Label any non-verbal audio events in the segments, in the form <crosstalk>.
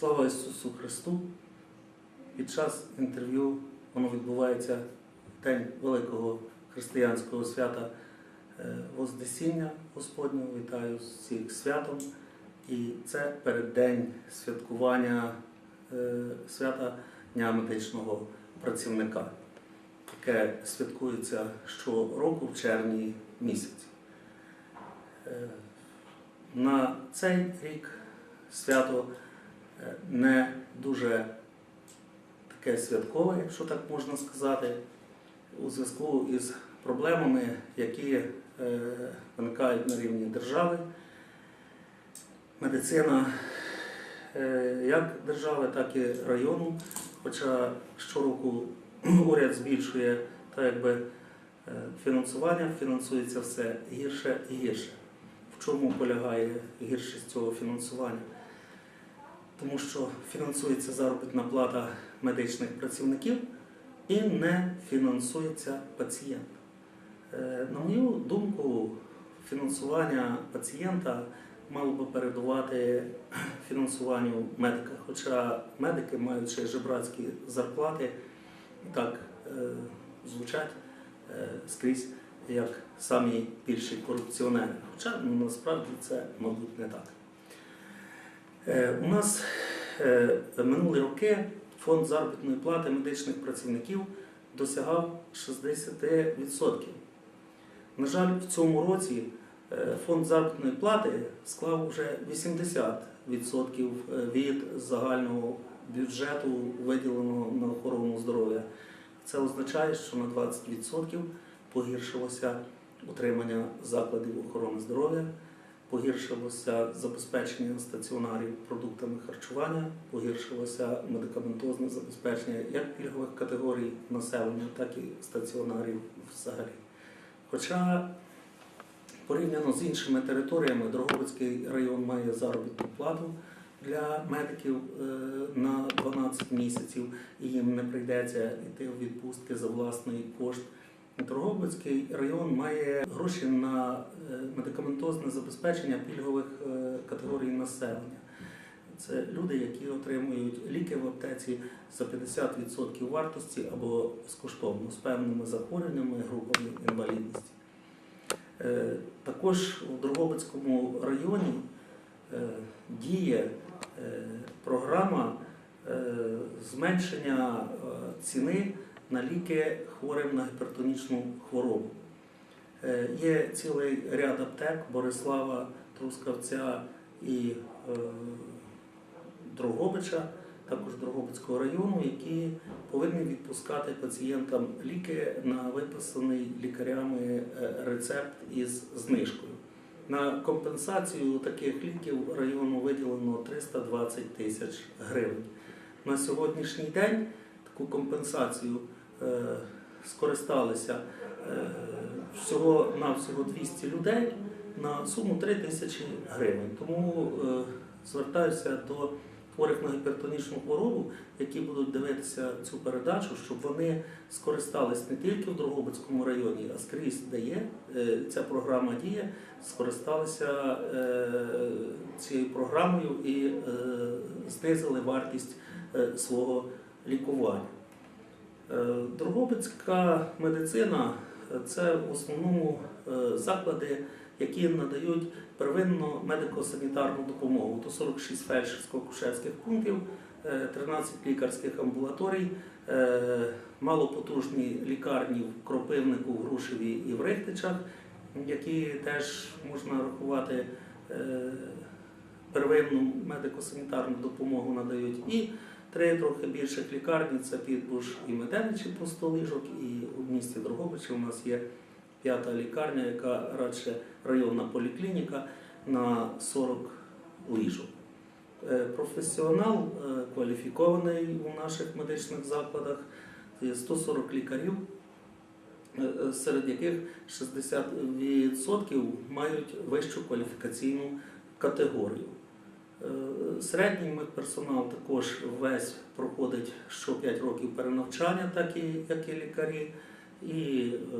Слава Ісусу Христу! Під час інтерв'ю воно відбувається день великого християнського свята е, Вознесіння Господнього. Вітаю всіх святом. І це переддень святкування е, свята Дня медичного працівника, яке святкується щороку в червні місяці. Е, На цей рік свято не дуже таке святкове, якщо так можна сказати, у зв'язку із проблемами, які е, виникають на рівні держави. Медицина е, як держави, так і району. Хоча щороку <clears throat> уряд збільшує та якби е, фінансування, фінансується все гірше і гірше. В чому полягає гіршість цього фінансування? Тому що фінансується заробітна плата медичних працівників і не фінансується пацієнт. Е, На мою думку, фінансування пацієнта мало би передувати <clears throat> фінансуванню медика. Хоча медики ще жебрацькі зарплати, так е, звучать е, скрізь як самі більші корупціонери. Хоча ну, насправді це, мабуть, не так. Е, У нас е, минулі роки фонд заробітної плати медичних працівників досягав 60%. На жаль, в цьому році е, фонд заробітної плати склав вже 80% від загального бюджету, виділеного на охорону здоров'я. Це означає, що на 20% погіршилося утримання закладів охорони здоров'я, погіршилося забезпечення стаціонарів продуктами харчування, погіршилося медикаментозне забезпечення як пільгових категорій населення, так і стаціонарів взагалі. Хоча порівняно з іншими територіями, Дрогобицький район має заробітну плату для медиків е, на 12 місяців, і їм не прийдеться йти у відпустки за власний кошт. Дрогобицький район має гроші на е, медикаментозне забезпечення пільгових е, категорій населення. Це люди, які отримують ліки в аптеці за 50% вартості або безкоштовно з певними захворюваннями, групами інвалідності. Е, Також у Дрогобицькому районі діє програма зменшення ціни на ліки хворим на гіпертонічну хворобу. Е, Є цілий ряд аптек Борислава, Трускавця і е, Дрогобича, також Дрогобицького району, які повинні відпускати пацієнтам ліки на виписаний лікарями е, рецепт із знижкою. На компенсацію таких ліків району виділено 320 тисяч гривень. На сьогоднішній день таку компенсацію скористалися е, всього навсього 200 людей на суму 3 тисячі гривень. Тому е, звертаюся до хворих на гіпертонічну хворобу, які будуть дивитися цю передачу, щоб вони скористались не тільки в Дрогобицькому районі, а скрізь де є е, ця програма діє, скористалися е, цією програмою і е, знизили вартість е, свого лікування. Е, Дрогобицька медицина е, це в основному е, заклади, які надають первинну медико-санітарну допомогу. То 46 фельдшерсько-кушерських пунктів, е, 13 лікарських амбулаторій, е, малопотужні лікарні в Кропивнику, в Грушеві і в Рихтичах, які теж можна рахувати е, первинну медико-санітарну допомогу надають. Три трохи більших лікарні це Підбуш і Меденичі по 100 ліжок, і у місті Дрогобичі у нас є п'ята лікарня, яка радше районна поліклініка на 40 ліжок. Е, Професіонал е, кваліфікований у наших медичних закладах 140 лікарів, е, серед яких 60% мають вищу кваліфікаційну категорію. Е, Середній медперсонал також весь проходить що 5 років перенавчання, так і, як і лікарі. І е,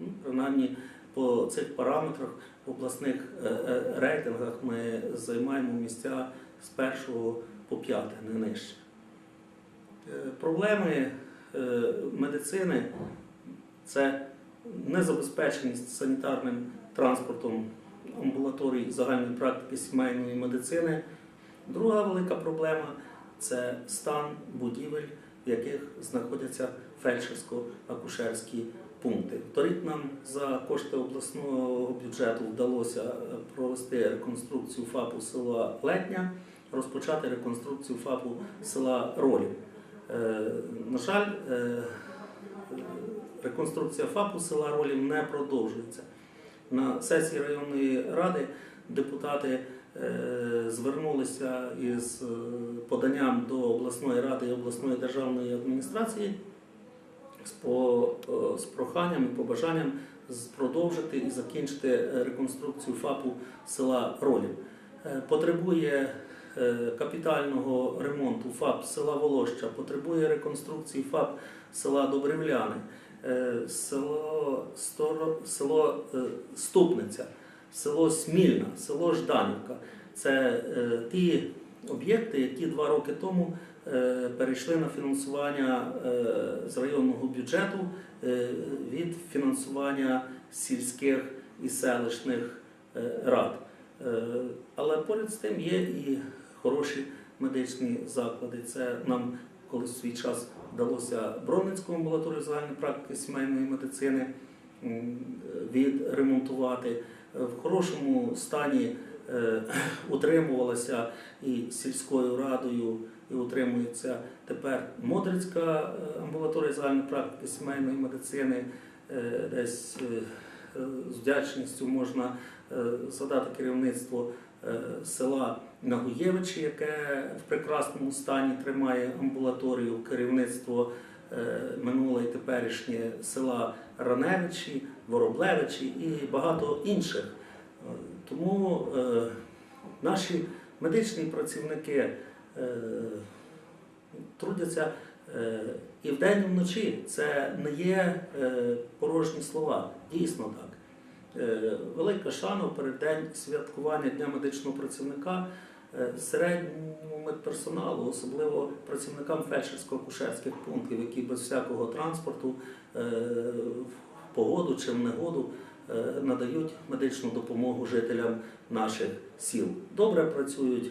ну, принаймні по цих параметрах в обласних е, рейтингах ми займаємо місця з першого по п'яте, не нижче. Проблеми медицини це незабезпеченість санітарним транспортом амбулаторій загальної практики сімейної медицини. Друга велика проблема це стан будівель, в яких знаходяться фельдшерсько-акушерські пункти. Торік нам за кошти обласного бюджету вдалося е, провести реконструкцію ФАПу села Летня, розпочати реконструкцію ФАПу села Ролів. Е, На жаль, е, реконструкція ФАПу села Ролів не продовжується. На сесії районної ради депутати е, звернулися із е, поданням до обласної ради і обласної державної адміністрації е, з проханням і побажанням продовжити і закінчити реконструкцію ФАПу села Ролів. Потребує капітального ремонту ФАП села Волоща, потребує реконструкції ФАП села Добривляни, село, Сторо, село е, Ступниця, село Смільна, село Жданівка. Це е, ті об'єкти, які два роки тому е, перейшли на фінансування е, з районного бюджету е, від фінансування сільських і селищних е, рад. Е, Але поряд з тим є і хороші медичні заклади. Це нам колись свій час вдалося Бронницькому амбулаторію загальної практики сімейної медицини відремонтувати. В хорошому стані е, утримувалася і сільською радою, і утримується тепер Модрицька е, амбулаторія загальної практики сімейної медицини. Е, Десь з вдячністю можна е, згадати керівництво е, села Нагуєвичі, яке в прекрасному стані тримає амбулаторію, керівництво е, минуле і теперішнє села Раневичі, Вороблевичі і багато інших. Е, Тому е, наші медичні працівники е, трудяться е, і вдень, і вночі. Це не є е, порожні слова. Дійсно так. Е, Велика шана в переддень святкування Дня медичного працівника е, середньому медперсоналу, особливо працівникам фельдшерсько-акушерських пунктів, які без всякого транспорту е, в погоду чи в негоду е, надають медичну допомогу жителям наших сіл. Добре працюють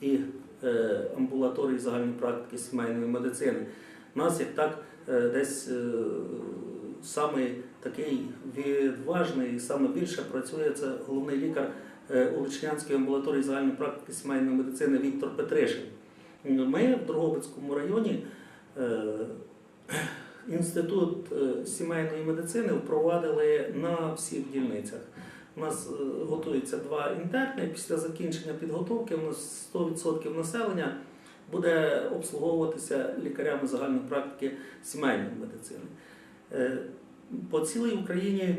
і е, амбулаторії загальної практики сімейної медицини. У нас як так е, десь е, самий такий відважний саме більше працює це головний лікар е, Уличнянської амбулаторії загальної практики сімейної медицини Віктор Петришин. Ми в Дрогобицькому районі е, інститут е, сімейної медицини впровадили на всіх дільницях. У нас е, готується два інтерни. Після закінчення підготовки у нас 100% населення буде обслуговуватися лікарями загальної практики сімейної медицини. Е, По цілій Україні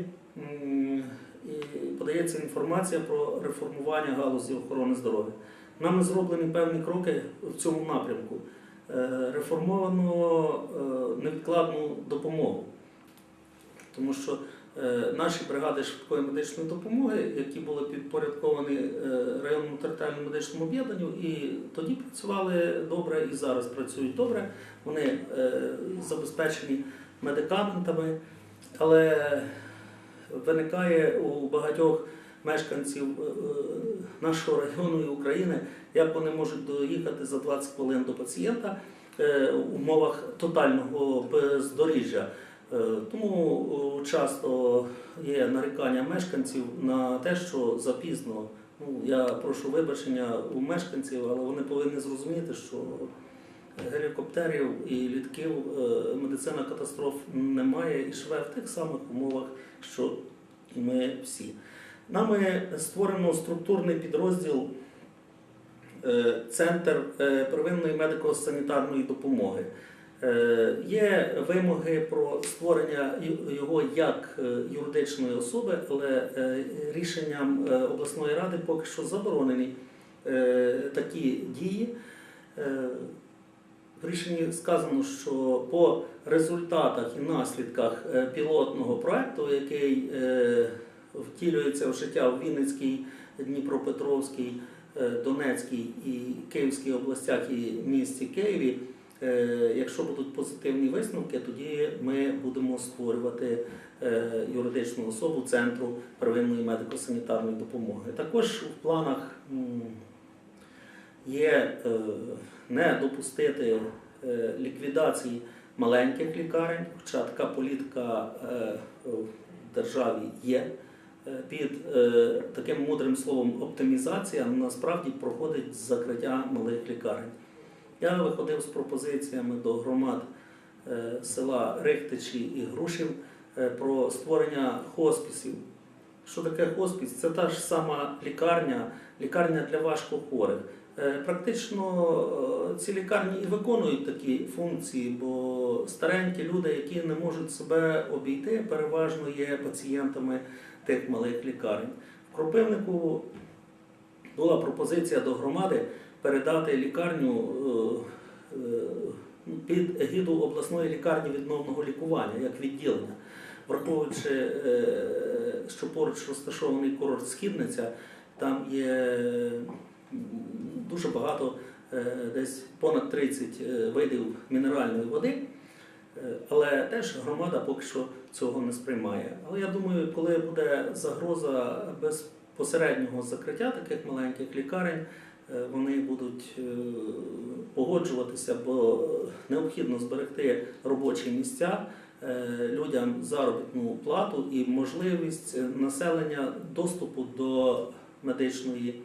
подається інформація про реформування галузі охорони здоров'я. Нами зроблені певні кроки в цьому напрямку. Е, Реформовано невідкладну допомогу, тому що наші бригади швидкої медичної допомоги, які були підпорядковані е, районному територіальному медичному об'єднанню, і тоді працювали добре і зараз працюють добре. Вони е, забезпечені медикаментами, але виникає у багатьох мешканців е, е, нашого району і України, як вони можуть доїхати за 20 хвилин до пацієнта е, в умовах тотального бездоріжжя. Е, Тому часто є нарікання мешканців на те, що запізно. Ну, я прошу вибачення у мешканців, але вони повинні зрозуміти, що гелікоптерів і літків е, медицина катастроф немає і живе в тих самих умовах, що і ми всі. Нами створено структурний підрозділ е, Центр первинної медико-санітарної допомоги. Е, Є вимоги про створення його як е, юридичної особи, але е, рішенням обласної ради поки що заборонені такі дії. В рішенні сказано, що по результатах і наслідках пілотного проекту, який втілюється в життя в Вінницькій, Дніпропетровській, Донецькій і Київській областях і місті Києві. Е, Якщо будуть позитивні висновки, тоді ми будемо створювати е, юридичну особу центру первинної медико-санітарної допомоги. Також в планах є е, не допустити ліквідації маленьких лікарень, хоча така політика в державі є. Під таким мудрим словом оптимізація насправді проходить закриття малих лікарень. Я виходив з пропозиціями до громад е, села Рихтичі і Грушів е, про створення хоспісів. Що таке хоспіс? Це та ж сама лікарня, лікарня для важкохворих. Е, Практично ці лікарні і виконують такі функції, бо старенькі люди, які не можуть себе обійти, переважно є пацієнтами тих малих лікарень. В Кропивнику була пропозиція до громади передати лікарню е, е, під егіду обласної лікарні відновного лікування як відділення. Враховуючи, е, що поруч розташований курорт Східниця, там є дуже багато, десь понад 30 е, видів мінеральної води. Але теж громада поки що цього не сприймає. Але я думаю, коли буде загроза безпосереднього закриття таких маленьких лікарень, вони будуть е, погоджуватися, бо необхідно зберегти робочі місця, е, людям заробітну плату і можливість е, населення доступу до медичної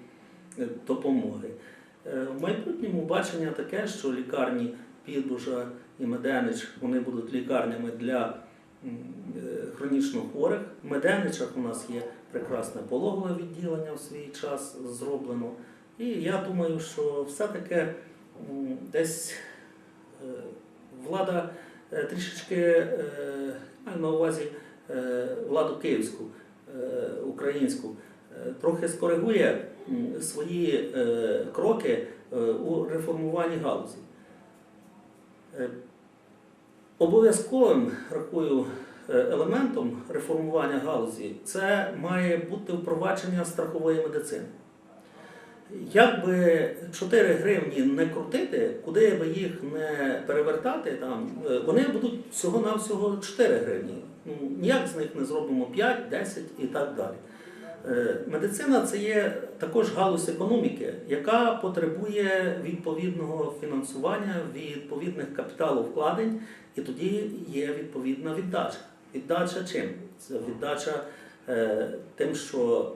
е, допомоги. Е, В майбутньому бачення таке, що лікарні Підбужа і Меденич вони будуть лікарнями для е, хронічно хворих. В Меденичах у нас є прекрасне пологове відділення в свій час зроблено. І я думаю, що все-таки десь е, влада е, трішечки е, маю на увазі владу київську, українську, трохи скоригує свої кроки у реформуванні галузі. Обов'язковим рахую елементом реформування галузі це має бути впровадження страхової медицини. Як би 4 гривні не крутити, куди би їх не перевертати, там, е, вони будуть всього-навсього 4 гривні. Ну, ніяк з них не зробимо 5, 10 і так далі. Е, Медицина це є також галузь економіки, яка потребує відповідного фінансування, відповідних капіталовкладень, і тоді є відповідна віддача. Віддача чим? Це віддача е, тим, що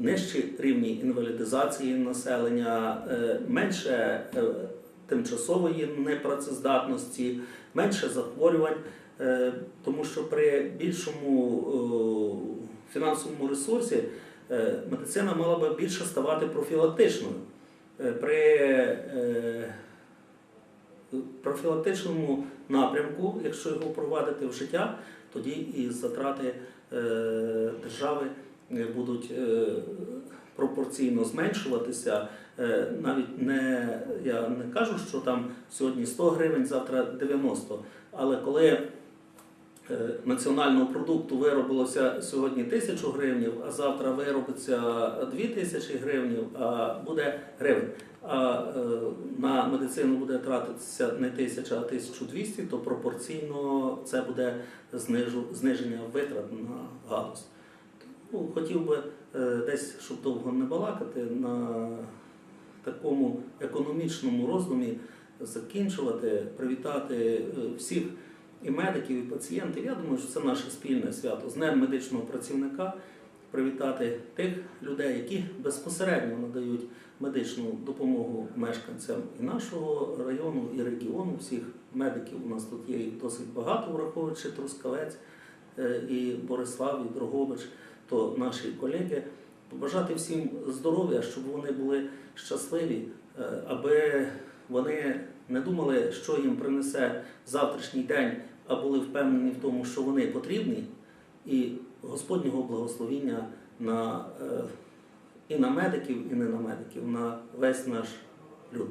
нижчі рівні інвалідизації населення, е, менше е, тимчасової непрацездатності, менше захворювань, е, тому що при більшому фінансовому ресурсі медицина мала би більше ставати профілактичною. При профілактичному напрямку, якщо його впровадити в життя, тоді і затрати держави будуть е, пропорційно зменшуватися. Е, Навіть не я не кажу, що там сьогодні 100 гривень, завтра 90. Але коли е, національного продукту виробилося сьогодні тисячу гривнів, а завтра виробиться 2 тисячі гривнів, а буде гривень. А е, на медицину буде тратитися не тисяча, а 1200, то пропорційно це буде зниження витрат на галузь. Ну, хотів би е, десь, щоб довго не балакати, на такому економічному роздумі закінчувати, привітати е, всіх і медиків, і пацієнтів. Я думаю, що це наше спільне свято з Днем медичного працівника. Привітати тих людей, які безпосередньо надають медичну допомогу мешканцям і нашого району, і регіону. Всіх медиків у нас тут є досить багато, враховуючи Трускавець е, і Борислав, і Дрогобич, то наші колеги. Побажати всім здоров'я, щоб вони були щасливі, е, аби вони не думали, що їм принесе завтрашній день, а були впевнені в тому, що вони потрібні, і Господнього благословіння на, е, і на медиків, і не на медиків, на весь наш люд.